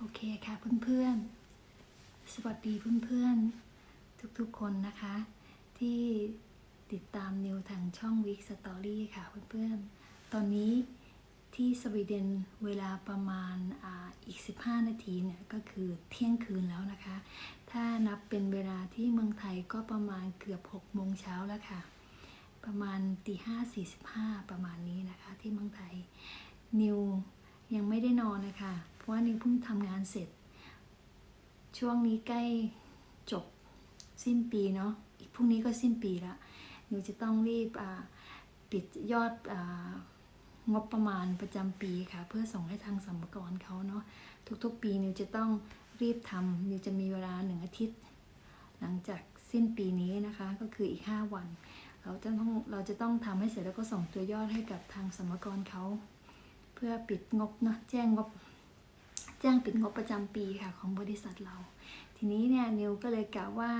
โอเคค่ะเพื่อนๆ สวัสดีเพื่อนๆ ทุกๆคนนะคะ ที่ติดตามนิวทางช่อง Week Story ค่ะเพื่อนๆ ตอนนี้ที่สวีเดนเวลาประมาณอาอีก 15 นาทีเนี่ยก็คือเที่ยงคืนแล้วนะคะ ถ้านับเป็นเวลาที่เมืองไทยก็ประมาณเกือบ6โมงเช้าแล้วค่ะ ประมาณตีห้าสี่สิบห้าประมาณนี้นะคะที่เมืองไทยนิวยังไม่ได้นอนนะคะ ราะว่านิวเพิ่งทำงานเสร็จ ช่วงนี้ใกล้จบสิ้นปีเนาะอีกพรุ่งนี้ก็สิ้นปีละนิวจะต้องรีบปิดยอดองบประมาณประจำปีค่ะ เพื่อส่งให้ทางสัมภากรเขาเนาะทุกๆ ปีนิวจะต้องรีบทำนิวจะมีเวลาหนึ่งอาทิตย์ หลังจากสิ้นปีนี้นะคะ ก็คืออีก 5 วัน เราจะต้องเราจะต้องทำให้เสร็จแล้วก็ส่งตัวยอดให้กับทางสมกรเขา เพื่อปิดงบเนาะแจ้งงบ แจ้งปิดงบประจำปีค่ะของบริษัทเรา ทีนี้เนี่ยนิวก็เลยกะว่า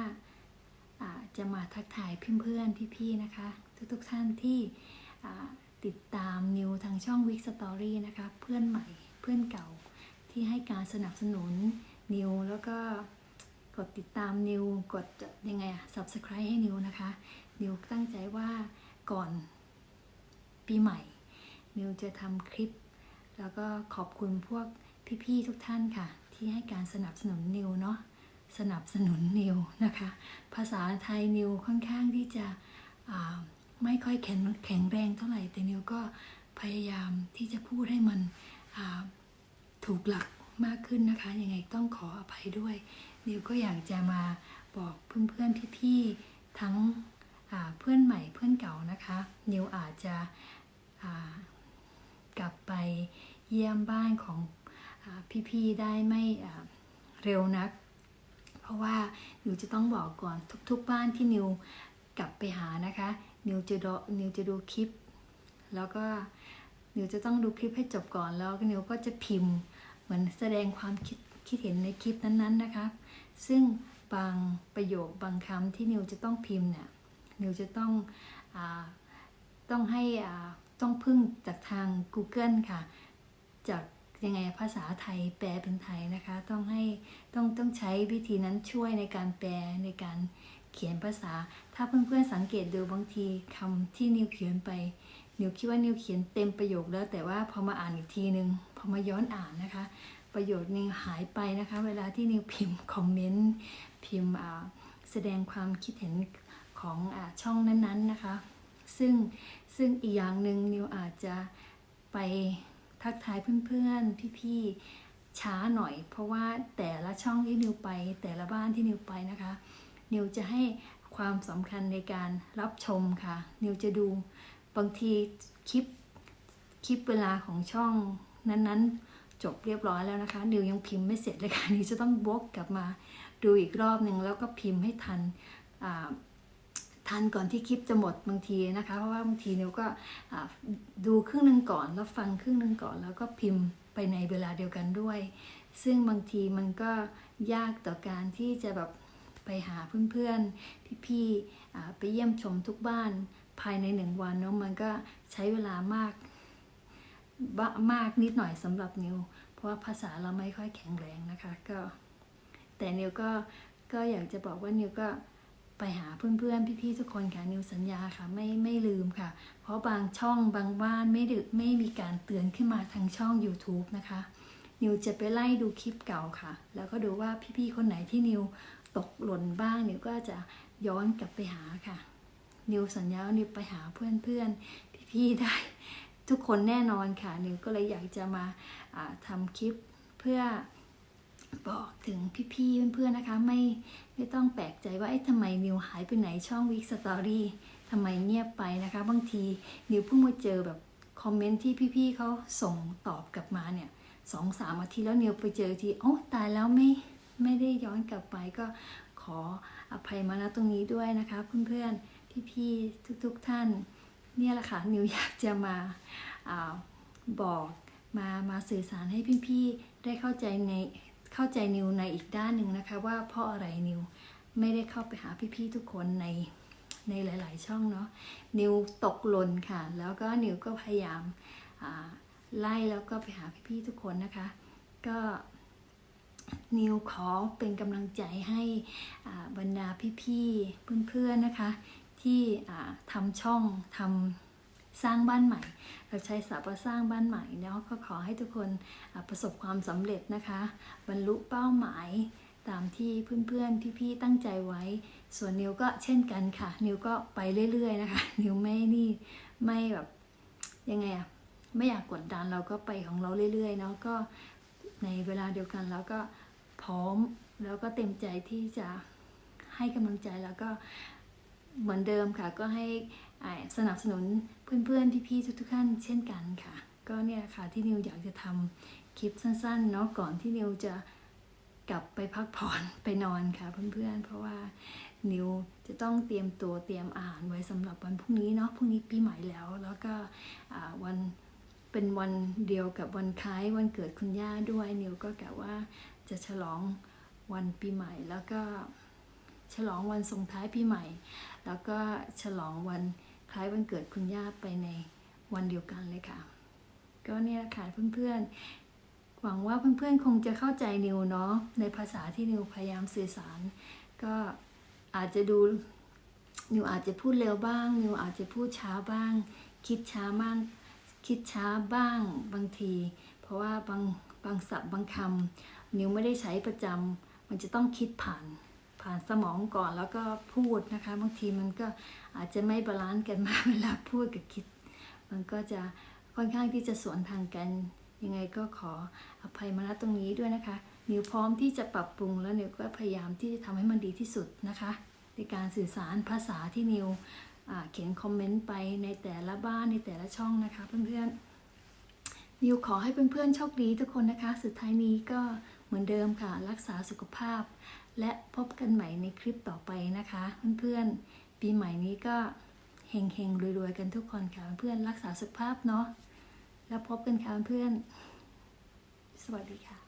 อ่าจะมาทักทายเพื่อนๆพี่ๆนะคะ ทุกๆท่านที่ติดตามนิวทางช่อง Week Story นะคะ เพื่อนใหม่เพื่อนเก่าที่ให้การสนับสนุนนิวแล้วก็กดติดตามนิวกดยังไงอะ subscribe ให้นิวนะคะ นิวตั้งใจว่าก่อนปีใหม่ นิวจะทำคลิป แล้วก็ขอบคุณพวก พี่ๆทุกท่านค่ะ ที่ให้การสนับสนุนนิวเนาะสนับสนุนนิวนะคะ ภาษาไทยนิวค่อนข้างที่จะไม่ค่อยแข็งแข็งแรงเท่าไหร่แต่นิวก็พยายามที่จะพูดให้มันถูกหลักมากขึ้นนะคะยังไงต้องขออภัยด้วย นิวก็อยากจะมาบอกเพื่อนๆพี่ๆทั้งเพื่อนใหม่เพื่อนเก่านะคะ นิวอาจจะกลับไปเยี่ยมบ้านของ พี่ๆได้ไม่เร็วนัก เพราะว่านิวจะต้องบอกก่อนทุก ๆ บ้านที่นิวกลับไปหานะคะนิวจะดูนิวจะดูคลิป แล้วก็นิวจะต้องดูคลิปให้จบก่อนแล้วนิวก็จะพิมพ์เหมือนแสดงความคิดคิดเห็นในคลิปนั้นๆนะคะ ซึ่งบางประโยคบางคำที่นิวจะต้องพิมพ์เนี่ยนิวจะต้องอต้องให้ต้องพึ่งจากทาง Google ค่ะ จาก ยังไงภาษาไทยแปลเป็นไทยนะคะ ต้องให้ต้องต้องใช้วิธีนั้นช่วยในการแปลในการเขียนภาษา ถ้าเพื่อนๆสังเกตดูบางทีคำที่นิวเขียนไป นิวคิดว่านิวเขียนเต็มประโยคแล้ว แต่ว่าพอมาอ่านอีกทีนึงพอมาย้อนอ่านนะคะ ประโยชน์นึงหายไปนะคะ เวลาที่นิวพิมพ์คอมเมนต์พิมพ์อ่าแสดงความคิดเห็นของอช่องนั้นๆนะคะ ซึ่งซึ่งอีกอย่างหนึ่งนิวอาจจะไป ทักทายเพื่อนๆ พี่ๆ ช้าหน่อย เพราะว่าแต่ละช่องที่นิวไป แต่ละบ้านที่นิวไปนะคะ นิวจะให้ความสำคัญในการรับชมค่ะ นิวจะดูบางทีคลิปคลิปเวลาของช่องนั้นๆ จบเรียบร้อยแล้วนะคะ นิวยังพิมพ์ไม่เสร็จเลยค่ะนิวจะต้องบกกลับมาดูอีกรอบหนึ่งแล้วก็พิมพ์ให้ทันอ่า ทันก่อนที่คลิปจะหมดบางทีนะคะ เพราะว่าบางทีนิวก็ดูครึ่งหนึ่งก่อน แล้วฟังครึ่งหนึ่งก่อน แล้วก็พิมพ์ไปในเวลาเดียวกันด้วย ซึ่งบางทีมันก็ยากต่อการที่จะแบบไปหาเพื่อนๆ พี่ๆไปเยี่ยมชมทุกบ้านภายในหนึ่งวันเนาะมันก็ใช้เวลามากมากนิดหน่อยสำหรับนิว เพราะว่าภาษาเราไม่ค่อยแข็งแรงนะคะก็แต่นิวก็ก็อยากจะบอกว่านิวก็ ไปหาเพื่อนๆพี่ๆทุกคนค่ะนิวสัญญาค่ะไม่ไม่ลืมค่ะ เพราะบางช่องบางบ้านไม่ดึกไม่มีการเตือนขึ้นมาทางช่อง YouTube นะคะ นิวจะไปไล่ดูคลิปเก่าค่ะ แล้วก็ดูว่าพี่ๆคนไหนที่นิวตกหล่นบ้างนิวก็จะย้อนกลับไปหาค่ะ นิวสัญญาว่านิวไปหาเพื่อนๆพี่ๆได้ทุกคนแน่นอนค่ะ นิวก็เลยอยากจะมาอ่าทำคลิปเพื่อบอกถึงพี่ๆเพื่อนๆนะคะ ไม่ ไม่ต้องแปลกใจว่าเอ๊ะทำไมนิวหายไปไหนช่อง Week Story ทำไมเงียบไปนะคะ บางทีนิวเพิ่งมาเจอแบบคอมเมนต์ที่พี่ๆเขาส่งตอบกลับมาเนี่ยสองสามอาทิตย์แล้วนิวไปเจอทีโอ้ตายแล้วไม่ไม่ได้ย้อนกลับไปก็ขออภัยมาณตรงนี้ด้วยนะคะเพื่อนๆพี่ๆทุกๆท่าน เนี่ยแหละค่ะนิวอยากจะมาอาบอกมามาสื่อสารให้พี่ๆได้เข้าใจใน เข้าใจนิวในอีกด้านหนึ่งนะคะ ว่าเพราะอะไรนิวไม่ได้เข้าไปหาพี่ๆทุกคนในในหลาย ๆ ช่องเนาะนิวตกหล่นค่ะ แล้วก็นิวก็พยายามไล่แล้วก็ไปหาพี่ๆทุกคนนะคะ ก็นิวขอเป็นกำลังใจให้บรรดาพี่ๆเพื่อนๆนะคะ ที่ทำช่องทำ สร้างบ้านใหม่ เราใช้ศัพท์ว่าสร้างบ้านใหม่เนาะก็ขอให้ทุกคนประสบความสำเร็จนะคะ บรรลุเป้าหมายตามที่เพื่อนๆ พี่ๆ ตั้งใจไว้ ส่วนนิวก็เช่นกันค่ะ นิวก็ไปเรื่อยๆ นะคะ นิวไม่นี่ไม่แบบยังไงอะไม่อยากกดดันเราก็ไปของเราเรื่อยๆ เนาะก็ในเวลาเดียวกันแล้วก็พร้อมแล้วก็เต็มใจที่จะให้กำลังใจแล้วก็เหมือนเดิมค่ะก็ให้ สนับสนุนเพื่อนๆ พี่ๆ ทุกๆท่านเช่นกันค่ะ ก็เนี่ยค่ะที่นิวอยากจะทำคลิปสั้นๆเนาะก่อนที่นิวจะกลับไปพักผ่อนไปนอนค่ะเพื่อนๆ เพราะว่านิวจะต้องเตรียมตัวเตรียมอาหารไว้สำหรับวันพรุ่งนี้เนาะพรุ่งนี้ปีใหม่แล้ว แล้วก็อ่าวันเป็นวันเดียวกับวันคล้ายวันเกิดคุณย่าด้วยนิวก็กะว่าจะฉลองวันปีใหม่แล้วก็ฉลองวันส่งท้ายปีใหม่ แล้วก็ฉลองวัน คล้ายวันเกิดคุณย่าไปในวันเดียวกันเลยค่ะ ก็เนี่ยค่ะเพื่อนๆ หวังว่าเพื่อนๆคงจะเข้าใจนิวเนาะในภาษาที่นิวพยายามสื่อสาร ก็อาจจะดูนิวอาจจะพูดเร็วบ้างนิวอาจจะพูดช้าบ้าง คิดช้าบ้างคิดช้าบ้างบางที เพราะว่าบางบางศัพท์บางคำนิวไม่ได้ใช้ประจำมันจะต้องคิดผ่าน ผ่านสมองก่อนแล้วก็พูดนะคะบางทีมันก็อาจจะไม่บาลานซ์กันมากเวลาพูดกับคิด มันก็จะค่อนข้างที่จะสวนทางกันยังไงก็ขออภัยมาณตรงนี้ด้วยนะคะนิวพร้อมที่จะปรับปรุงแล้วนิวก็พยายามที่จะทำให้มันดีที่สุดนะคะในการสื่อสารภาษาที่นิวอ่าเขียนคอมเมนต์ไปในแต่ละบ้านในแต่ละช่องนะคะเพื่อนๆนิวขอให้เพื่อนๆโชคดีทุกคนนะคะ สุดท้ายนี้ก็เหมือนเดิมค่ะ รักษาสุขภาพ และพบกันใหม่ในคลิปต่อไปนะคะ เพื่อนๆ ปีใหม่นี้ก็เฮงๆรวยๆกันทุกคนค่ะเพื่อนๆรักษาสุขภาพเนาะแล้วพบกันค่ะเพื่อนสวัสดีค่ะ